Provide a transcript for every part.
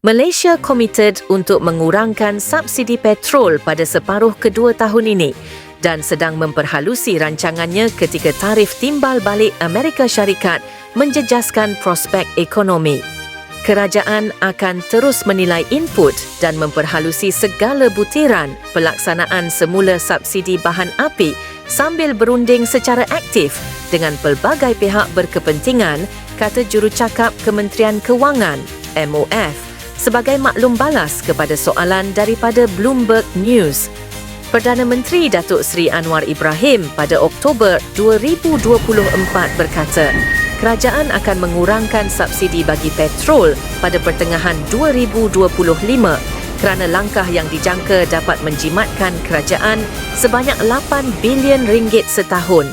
Malaysia committed untuk mengurangkan subsidi petrol pada separuh kedua tahun ini dan sedang memperhalusi rancangannya ketika tarif timbal balik Amerika Syarikat menjejaskan prospek ekonomi. Kerajaan akan terus menilai input dan memperhalusi segala butiran pelaksanaan semula subsidi bahan api sambil berunding secara aktif dengan pelbagai pihak berkepentingan, kata jurucakap Kementerian Kewangan, MOF sebagai maklum balas kepada soalan daripada Bloomberg News. Perdana Menteri Datuk Seri Anwar Ibrahim pada Oktober 2024 berkata, kerajaan akan mengurangkan subsidi bagi petrol pada pertengahan 2025 kerana langkah yang dijangka dapat menjimatkan kerajaan sebanyak 8 bilion ringgit setahun.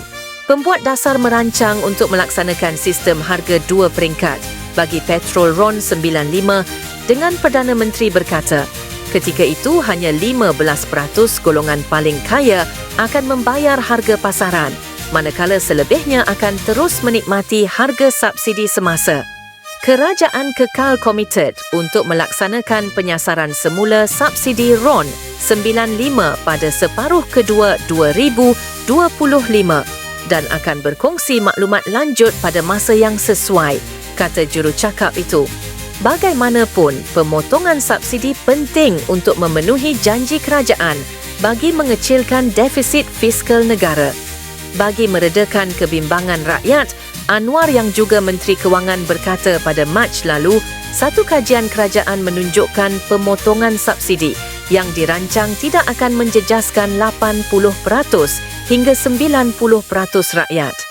Pembuat dasar merancang untuk melaksanakan sistem harga dua peringkat bagi petrol RON 95 dengan Perdana Menteri berkata, ketika itu hanya 15% golongan paling kaya akan membayar harga pasaran, manakala selebihnya akan terus menikmati harga subsidi semasa. Kerajaan kekal komited untuk melaksanakan penyasaran semula subsidi RON 95 pada separuh kedua 2025 dan akan berkongsi maklumat lanjut pada masa yang sesuai, kata jurucakap itu. Bagaimanapun, pemotongan subsidi penting untuk memenuhi janji kerajaan bagi mengecilkan defisit fiskal negara. Bagi meredakan kebimbangan rakyat, Anwar yang juga Menteri Kewangan berkata pada Mac lalu, satu kajian kerajaan menunjukkan pemotongan subsidi yang dirancang tidak akan menjejaskan 80% hingga 90% rakyat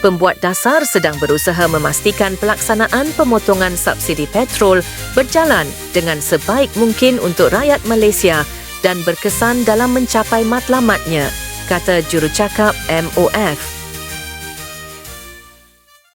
pembuat dasar sedang berusaha memastikan pelaksanaan pemotongan subsidi petrol berjalan dengan sebaik mungkin untuk rakyat Malaysia dan berkesan dalam mencapai matlamatnya, kata jurucakap MOF.